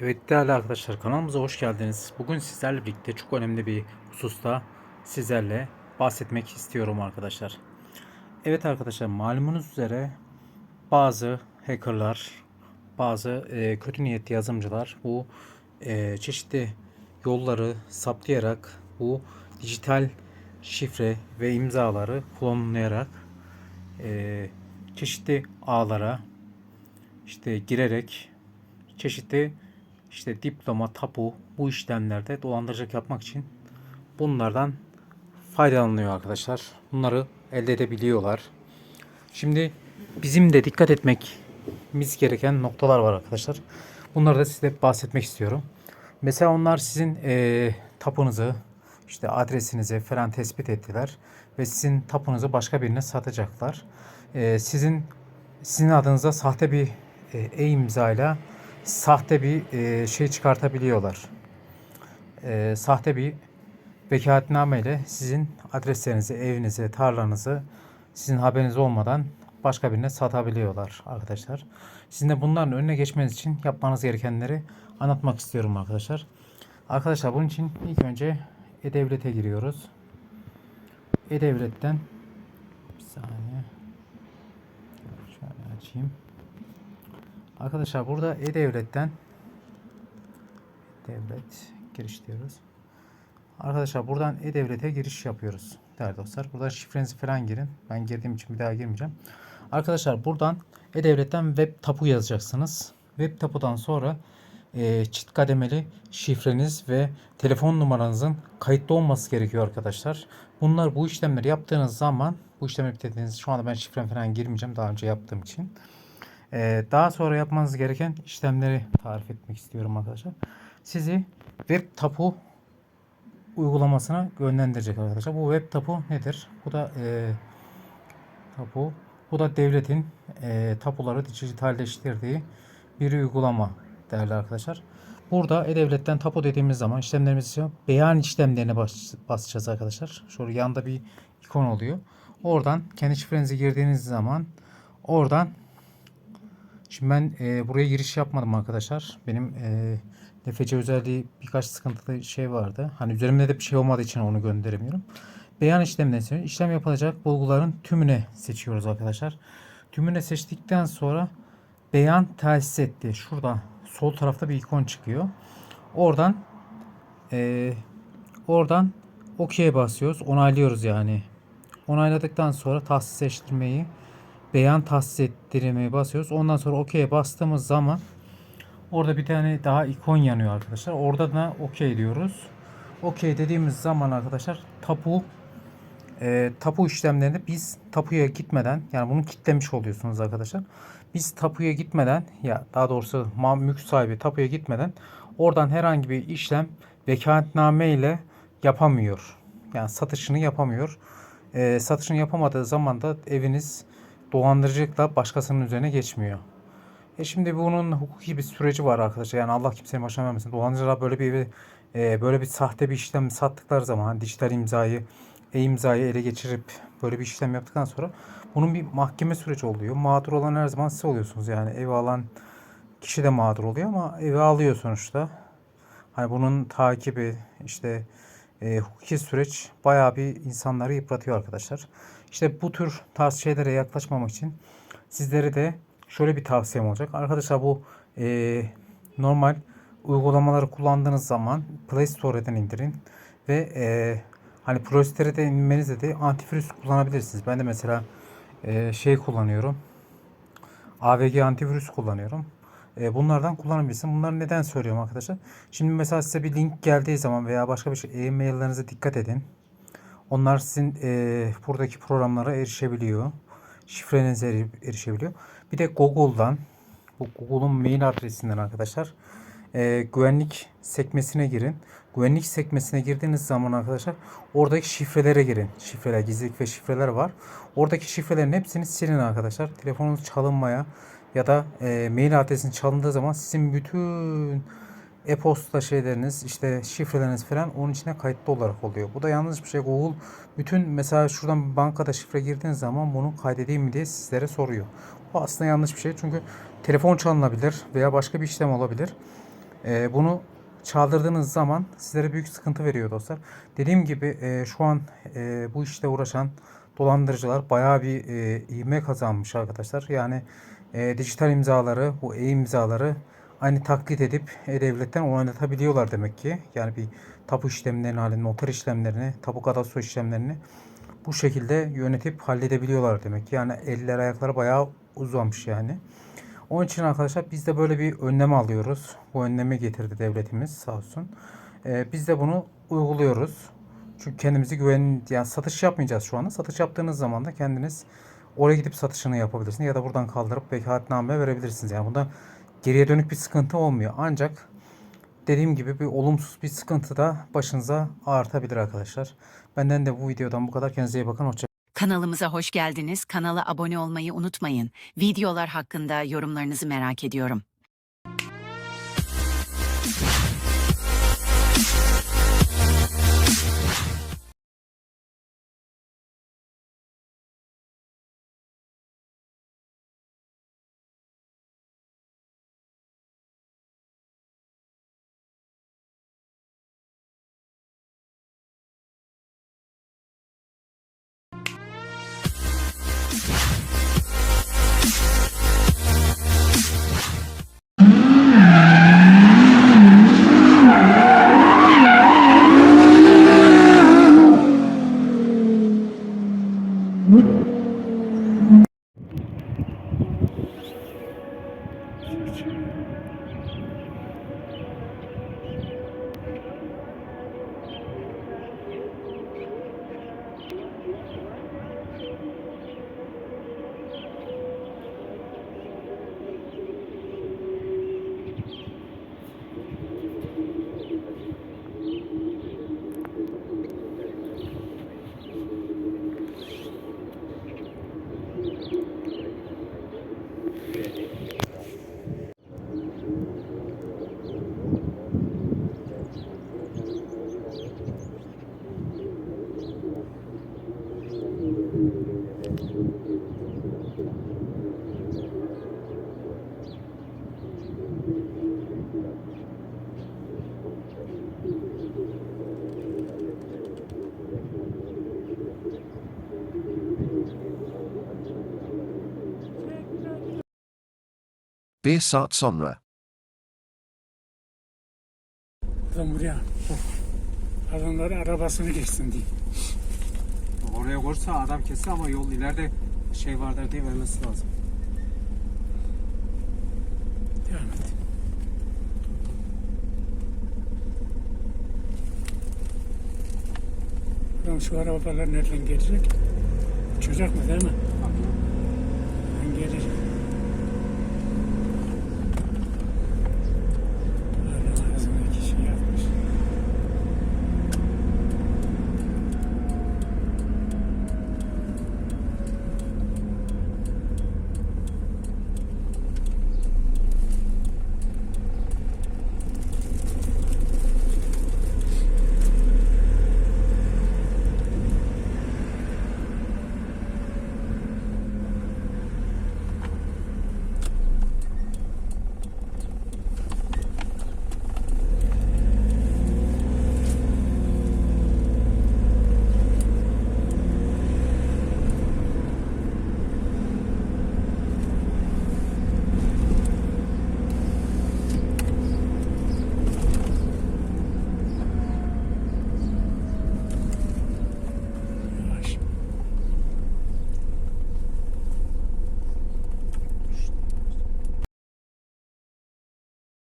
Evet değerli arkadaşlar kanalımıza hoş geldiniz. Bugün sizlerle birlikte çok önemli bir hususta sizlerle bahsetmek istiyorum arkadaşlar. Evet arkadaşlar malumunuz üzere bazı hackerlar, bazı e, kötü niyetli yazılımcılar bu e, çeşitli yolları saptayarak bu dijital şifre ve imzaları kullanılarak e, çeşitli ağlara işte girerek çeşitli işte diploma, tapu bu işlemlerde dolandırıcılık yapmak için bunlardan faydalanıyor arkadaşlar. Bunları elde edebiliyorlar. Şimdi bizim de dikkat etmemiz gereken noktalar var arkadaşlar. Bunları da size bahsetmek istiyorum. Mesela onlar sizin eee tapunuzu, işte adresinizi falan tespit ettiler ve sizin tapunuzu başka birine satacaklar. Eee, sizin sizin adınıza sahte bir e, e-imzayla sahte bir e, şey çıkartabiliyorlar. E, sahte bir vekaletname ile sizin adreslerinizi, evinizi, tarlanızı sizin haberiniz olmadan başka birine satabiliyorlar arkadaşlar. Sizin de bunların önüne geçmeniz için yapmanız gerekenleri anlatmak istiyorum arkadaşlar. Arkadaşlar bunun için ilk önce E-Devlet'e giriyoruz. E-Devlet'ten bir saniye şöyle açayım. Arkadaşlar burada E-Devlet'ten devlet giriş diyoruz. Arkadaşlar buradan E-Devlet'e giriş yapıyoruz. Değerli dostlar. Buradan şifrenizi falan girin. Ben girdiğim için bir daha girmeyeceğim. Arkadaşlar buradan E-Devlet'ten web tapu yazacaksınız. Web tapudan sonra e, çift kademeli şifreniz ve telefon numaranızın kayıtlı olması gerekiyor arkadaşlar. Bunlar bu işlemleri yaptığınız zaman bu işlemi bitirdiğiniz şu anda ben şifrem falan girmeyeceğim daha önce yaptığım için. Ee, daha sonra yapmanız gereken işlemleri tarif etmek istiyorum arkadaşlar. Sizi web tapu uygulamasına yönlendirecek arkadaşlar. Bu web tapu nedir? Bu da e, tapu. Bu da devletin e, tapuları dijitalleştirdiği bir uygulama değerli arkadaşlar. Burada e-devletten tapu dediğimiz zaman işlemlerimiz için beyan işlemlerine bas, basacağız arkadaşlar. Şöyle yanda bir ikon oluyor. Oradan kendi şifrenizi girdiğiniz zaman oradan Şimdi ben e, buraya giriş yapmadım arkadaşlar. Benim e, nefece özelliği birkaç sıkıntılı şey vardı. Hani üzerimde de bir şey olmadığı için onu gönderemiyorum. Beyan işleminden sonra işlem yapılacak bulguların tümüne seçiyoruz arkadaşlar. Tümüne seçtikten sonra beyan tesis etti. Şurada sol tarafta bir ikon çıkıyor. Oradan e, oradan OK'ye basıyoruz. Onaylıyoruz yani. Onayladıktan sonra tahsisleştirmeyi beyan tahsis ettirmeye basıyoruz. Ondan sonra OK'ye bastığımız zaman orada bir tane daha ikon yanıyor arkadaşlar. Orada da OK diyoruz. OK dediğimiz zaman arkadaşlar tapu e, tapu işlemlerinde biz tapuya gitmeden yani bunu kitlemiş oluyorsunuz arkadaşlar. Biz tapuya gitmeden ya daha doğrusu mülk sahibi tapuya gitmeden oradan herhangi bir işlem vekaletname ile yapamıyor. Yani satışını yapamıyor. E, satışını yapamadığı zaman da eviniz dolandırıcılıkla başkasının üzerine geçmiyor. E şimdi bunun hukuki bir süreci var arkadaşlar. Yani Allah kimsenin başına vermesin. Dolandırıcılar böyle bir e, böyle bir sahte bir işlem sattıkları zaman hani dijital imzayı, e-imzayı ele geçirip böyle bir işlem yaptıktan sonra bunun bir mahkeme süreci oluyor. Mağdur olan her zaman siz oluyorsunuz. Yani ev alan kişi de mağdur oluyor ama evi alıyor sonuçta. Hani bunun takibi işte e, hukuki süreç bayağı bir insanları yıpratıyor arkadaşlar. İşte bu tür tarz şeylere yaklaşmamak için sizlere de şöyle bir tavsiyem olacak. Arkadaşlar bu e, normal uygulamaları kullandığınız zaman Play Store'dan indirin ve e, hani Store'dan inmenizde de antivirüs kullanabilirsiniz. Ben de mesela e, şey kullanıyorum. AVG antivirüs kullanıyorum. E, bunlardan kullanabilirsin. Bunları neden söylüyorum arkadaşlar? Şimdi mesela size bir link geldiği zaman veya başka bir şey e-maillerinize dikkat edin. Onlar sizin e, buradaki programlara erişebiliyor. Şifrenize eri- erişebiliyor. Bir de Google'dan bu Google'un mail adresinden arkadaşlar e, güvenlik sekmesine girin. Güvenlik sekmesine girdiğiniz zaman arkadaşlar oradaki şifrelere girin. Şifreler, gizlilik ve şifreler var. Oradaki şifrelerin hepsini silin arkadaşlar. Telefonunuz çalınmaya ya da e, mail adresiniz çalındığı zaman sizin bütün e-posta şeyleriniz işte şifreleriniz falan onun içine kayıtlı olarak oluyor. Bu da yanlış bir şey. Google bütün mesela şuradan bankada şifre girdiğiniz zaman bunu kaydedeyim mi diye sizlere soruyor. Bu aslında yanlış bir şey çünkü telefon çalınabilir veya başka bir işlem olabilir. E, bunu çaldırdığınız zaman sizlere büyük sıkıntı veriyor dostlar. Dediğim gibi e, şu an e, bu işte uğraşan dolandırıcılar bayağı bir e, ivme kazanmış arkadaşlar. Yani e, dijital imzaları, bu e-imzaları aynı taklit edip e-devletten onaylatabiliyorlar demek ki. Yani bir tapu işlemlerini halinde noter işlemlerini, tapu kadastro işlemlerini bu şekilde yönetip halledebiliyorlar demek ki. Yani eller ayakları bayağı uzanmış yani. Onun için arkadaşlar biz de böyle bir önlem alıyoruz. Bu önlemi getirdi devletimiz sağ olsun. Ee, biz de bunu uyguluyoruz. Çünkü kendimizi güven yani satış yapmayacağız şu anda. Satış yaptığınız zaman da kendiniz oraya gidip satışını yapabilirsiniz ya da buradan kaldırıp vekaletname verebilirsiniz. Yani bunda geriye dönük bir sıkıntı olmuyor. Ancak dediğim gibi bir olumsuz bir sıkıntı da başınıza ağırtabilir arkadaşlar. Benden de bu videodan bu kadar. Kendinize iyi bakın. Hoşça Kanalımıza hoş geldiniz. Kanala abone olmayı unutmayın. Videolar hakkında yorumlarınızı merak ediyorum. Bir saat sonra. Adam buraya adamların arabasını geçsin diye. Oraya koysa adam kesin ama yol ileride şey vardır diye vermesi lazım. Devam et. Ulan şu arabalar nereden gelecek? Uçacak mı değil mi?